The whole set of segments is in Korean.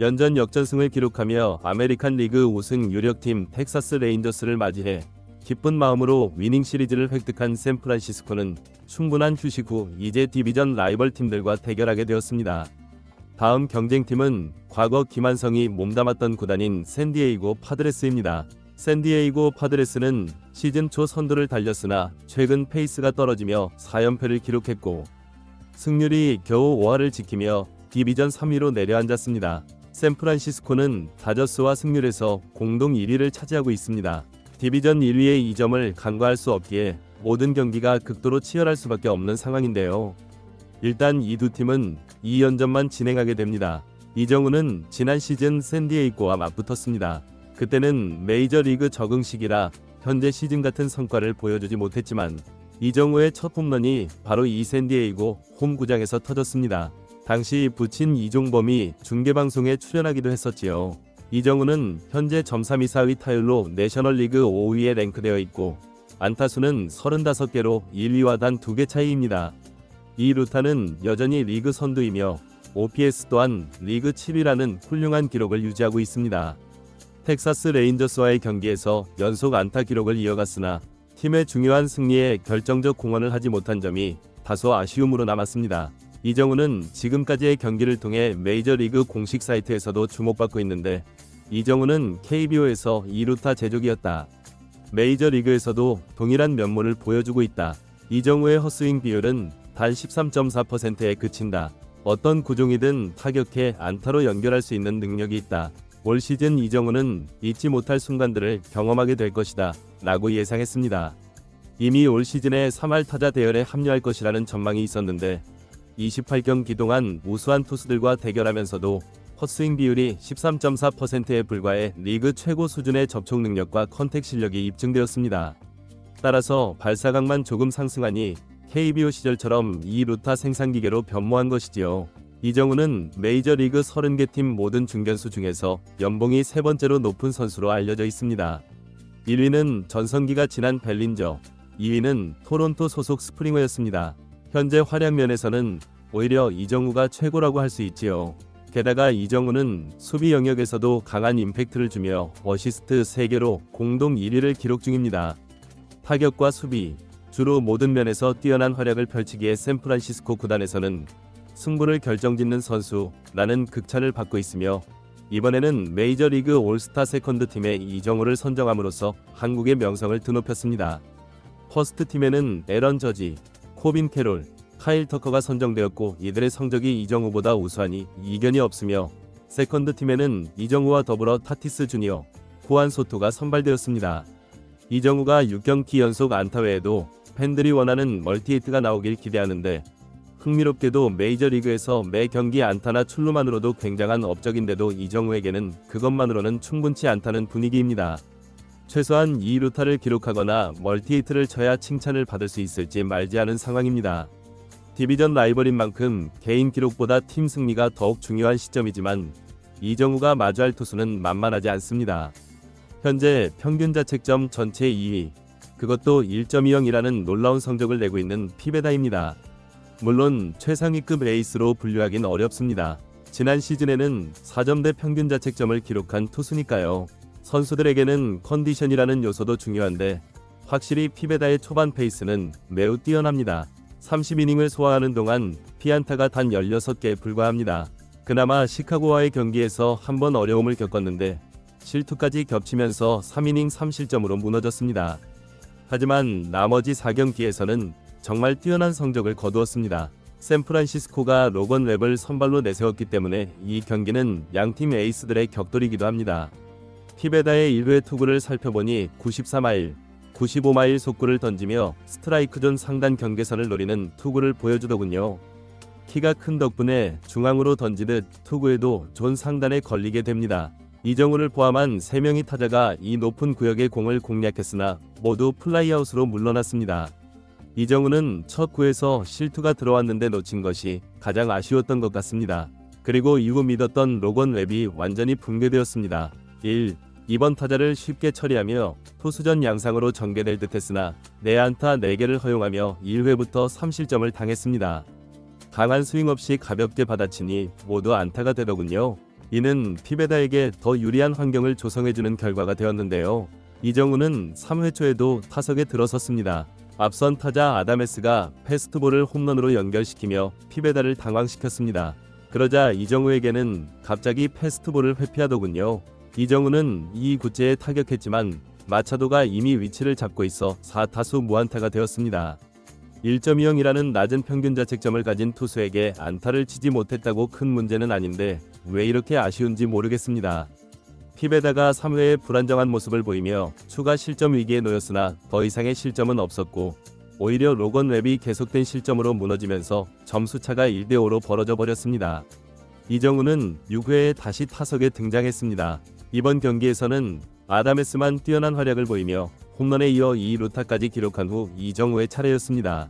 연전 역전승을 기록하며 아메리칸 리그 우승 유력팀 텍사스 레인저스를 맞이해 기쁜 마음으로 위닝 시리즈를 획득한 샌프란시스코는 충분한 휴식 후 이제 디비전 라이벌 팀들과 대결하게 되었습니다. 다음 경쟁팀은 과거 김한성이 몸담았던 구단인 샌디에이고 파드레스입니다. 샌디에이고 파드레스는 시즌 초 선두를 달렸으나 최근 페이스가 떨어지며 4연패를 기록했고 승률이 겨우 5할을 지키며 디비전 3위로 내려앉았습니다. 샌프란시스코는 다저스와 승률에서 공동 1위를 차지하고 있습니다. 디비전 1위의 2점을 간과할 수 없기에 모든 경기가 극도로 치열할 수밖에 없는 상황인데요. 일단 이 두 팀은 2연전만 진행하게 됩니다. 이정우는 지난 시즌 샌디에이고와 맞붙었습니다. 그때는 메이저리그 적응 시기라 현재 시즌 같은 성과를 보여주지 못했지만 이정우의 첫 홈런이 바로 이 샌디에이고 홈구장에서 터졌습니다. 당시 부친 이종범이 중계방송에 출연하기도 했었지요. 이정우는 현재 점삼 2사위 타율로 내셔널리그 5위에 랭크되어 있고 안타수는 35개로 1위와 단 2개 차이입니다. 이 루타는 여전히 리그 선두이며 OPS 또한 리그 7위라는 훌륭한 기록을 유지하고 있습니다. 텍사스 레인저스와의 경기에서 연속 안타 기록을 이어갔으나 팀의 중요한 승리에 결정적 공헌을 하지 못한 점이 다소 아쉬움으로 남았습니다. 이정우는 지금까지의 경기를 통해 메이저리그 공식 사이트에서도 주목받고 있는데 이정우는 KBO에서 2루타 제조기였다. 메이저리그에서도 동일한 면모를 보여주고 있다. 이정우의 헛스윙 비율은 단 13.4%에 그친다. 어떤 구종이든 타격해 안타로 연결할 수 있는 능력이 있다. 올 시즌 이정우는 잊지 못할 순간들을 경험하게 될 것이다. 라고 예상했습니다. 이미 올 시즌에 3할 타자 대열에 합류할 것이라는 전망이 있었는데 28경기 동안 우수한 투수들과 대결하면서도 헛스윙 비율이 13.4%에 불과해 리그 최고 수준의 접촉 능력과 컨택 실력이 입증되었습니다. 따라서 발사각만 조금 상승하니 KBO 시절처럼 이 루타 생산 기계로 변모한 것이지요. 이정우는 메이저리그 30개 팀 모든 중견수 중에서 연봉이 세 번째로 높은 선수로 알려져 있습니다. 1위는 전성기가 지난 벨린저, 2위는 토론토 소속 스프링어였습니다. 현재 활약 면에서는 오히려 이정우가 최고라고 할 수 있지요. 게다가 이정우는 수비 영역에서도 강한 임팩트를 주며 어시스트 3개로 공동 1위를 기록 중입니다. 타격과 수비, 주로 모든 면에서 뛰어난 활약을 펼치기에 샌프란시스코 구단에서는 승부를 결정짓는 선수라는 극찬을 받고 있으며 이번에는 메이저리그 올스타 세컨드 팀에 이정우를 선정함으로써 한국의 명성을 드높였습니다. 퍼스트 팀에는 에런 저지, 코빈 캐롤, 카일 터커가 선정되었고 이들의 성적이 이정우보다 우수하니 이견이 없으며 세컨드 팀에는 이정우와 더불어 타티스 주니어, 후안 소토가 선발되었습니다. 이정우가 6경기 연속 안타 외에도 팬들이 원하는 멀티히트가 나오길 기대하는데 흥미롭게도 메이저리그에서 매 경기 안타나 출루만으로도 굉장한 업적인데도 이정우에게는 그것만으로는 충분치 않다는 분위기입니다. 최소한 2루타를 기록하거나 멀티히트를 쳐야 칭찬을 받을 수 있을지 말지 않은 상황입니다. 디비전 라이벌인 만큼 개인 기록보다 팀 승리가 더욱 중요한 시점이지만 이정우가 마주할 투수는 만만하지 않습니다. 현재 평균 자책점 전체 2위, 그것도 1.20이라는 놀라운 성적을 내고 있는 피베다입니다. 물론 최상위급 에이스로 분류하긴 어렵습니다. 지난 시즌에는 4점대 평균 자책점을 기록한 투수니까요. 선수들에게는 컨디션이라는 요소도 중요한데 확실히 피베다의 초반 페이스는 매우 뛰어납니다. 30이닝을 소화하는 동안 피안타가 단 16개에 불과합니다. 그나마 시카고와의 경기에서 한번 어려움을 겪었는데 실투까지 겹치면서 3이닝 3실점으로 무너졌습니다. 하지만 나머지 4경기에서는 정말 뛰어난 성적을 거두었습니다. 샌프란시스코가 로건 랩을 선발로 내세웠기 때문에 이 경기는 양팀 에이스들의 격돌이기도 합니다. 피베다의 1회 투구를 살펴보니 94마일, 95마일 속구를 던지며 스트라이크 존 상단 경계선을 노리는 투구를 보여주더군요. 키가 큰 덕분에 중앙으로 던지듯 투구에도 존 상단에 걸리게 됩니다. 이정우를 포함한 3명의 타자가 이 높은 구역의 공을 공략했으나 모두 플라이아웃으로 물러났습니다. 이정우는 첫 구에서 실투가 들어왔는데 놓친 것이 가장 아쉬웠던 것 같습니다. 그리고 이후 믿었던 로건 웹이 완전히 붕괴되었습니다. 1. 이번 타자를 쉽게 처리하며 투수전 양상으로 전개될 듯했으나 내안타 4개를 허용하며 1회부터 3실점을 당했습니다. 강한 스윙 없이 가볍게 받아치니 모두 안타가 되더군요. 이는 피베다에게 더 유리한 환경을 조성해주는 결과가 되었는데요. 이정우는 3회 초에도 타석에 들어섰습니다. 앞선 타자 아다메스가 패스트볼을 홈런으로 연결시키며 피베다를 당황시켰습니다. 그러자 이정우에게는 갑자기 패스트볼을 회피하더군요. 이정우는 이 구째에 타격했지만 마차도가 이미 위치를 잡고 있어 4타수 무안타가 되었습니다. 1.20이라는 낮은 평균 자책점을 가진 투수에게 안타를 치지 못했다고 큰 문제는 아닌데 왜 이렇게 아쉬운지 모르겠습니다. 피베다가 3회에 불안정한 모습을 보이며 추가 실점 위기에 놓였으나 더 이상의 실점은 없었고 오히려 로건 웹이 계속된 실점으로 무너지면서 점수차가 1대5로 벌어져 버렸습니다. 이정우는 6회에 다시 타석에 등장했습니다. 이번 경기에서는 아다메스만 뛰어난 활약을 보이며 홈런에 이어 2루타까지 기록한 후 이정우의 차례였습니다.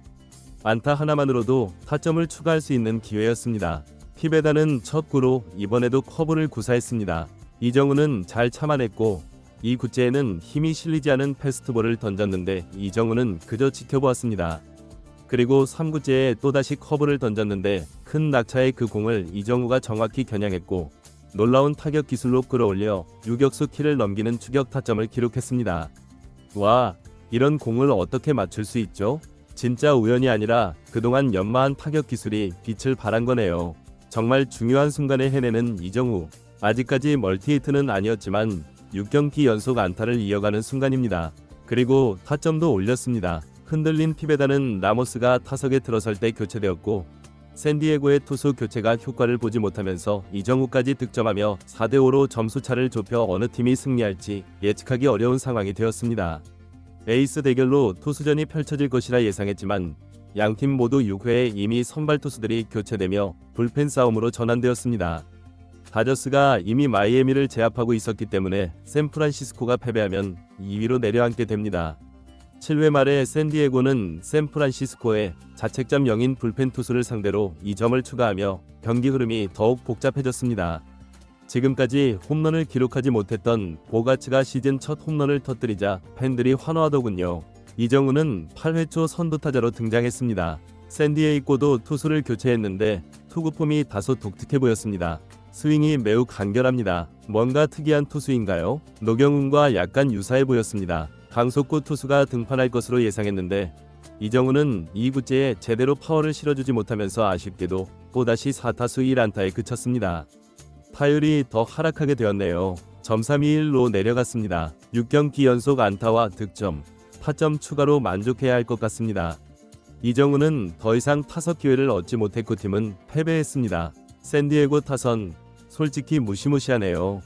안타 하나만으로도 타점을 추가할 수 있는 기회였습니다. 피베다는 첫 구로 이번에도 커브를 구사했습니다. 이정우는 잘 참아냈고 이 구째에는 힘이 실리지 않은 패스트볼을 던졌는데 이정우는 그저 지켜보았습니다. 그리고 3구째에 또다시 커브를 던졌는데 큰 낙차의 그 공을 이정우가 정확히 겨냥했고 놀라운 타격 기술로 끌어올려 유격수 키를 넘기는 추격 타점을 기록했습니다. 와, 이런 공을 어떻게 맞출 수 있죠? 진짜 우연이 아니라 그동안 연마한 타격 기술이 빛을 발한 거네요. 정말 중요한 순간에 해내는 이정우. 아직까지 멀티히트는 아니었지만 6경기 연속 안타를 이어가는 순간입니다. 그리고 타점도 올렸습니다. 흔들린 피베다는 라모스가 타석에 들어설 때 교체되었고 샌디에고의 투수 교체가 효과를 보지 못하면서 이정우까지 득점하며 4대5로 점수차를 좁혀 어느 팀이 승리할지 예측하기 어려운 상황이 되었습니다. 에이스 대결로 투수전이 펼쳐질 것이라 예상했지만 양팀 모두 6회에 이미 선발 투수들이 교체되며 불펜 싸움으로 전환되었습니다. 다저스가 이미 마이애미를 제압하고 있었기 때문에 샌프란시스코가 패배하면 2위로 내려앉게 됩니다. 7회 말에 샌디에고는 샌프란시스코에 자책점 0인 불펜 투수를 상대로 2점을 추가하며 경기 흐름이 더욱 복잡해졌습니다. 지금까지 홈런을 기록하지 못했던 보가츠가 시즌 첫 홈런을 터뜨리자 팬들이 환호하더군요. 이정우는 8회 초 선두타자로 등장했습니다. 샌디에이고도 투수를 교체했는데 투구폼이 다소 독특해 보였습니다. 스윙이 매우 간결합니다. 뭔가 특이한 투수인가요? 노경훈과 약간 유사해 보였습니다. 강속구 투수가 등판할 것으로 예상했는데 이정우는 2구째에 제대로 파워를 실어주지 못하면서 아쉽게도 또다시 4타수 1안타에 그쳤습니다. 타율이 더 하락하게 되었네요. 점321로 내려갔습니다. 6경기 연속 안타와 득점, 타점 추가로 만족해야 할 것 같습니다. 이정우는 더 이상 타석 기회를 얻지 못했고 팀은 패배했습니다. 샌디에고 타선 솔직히 무시무시하네요.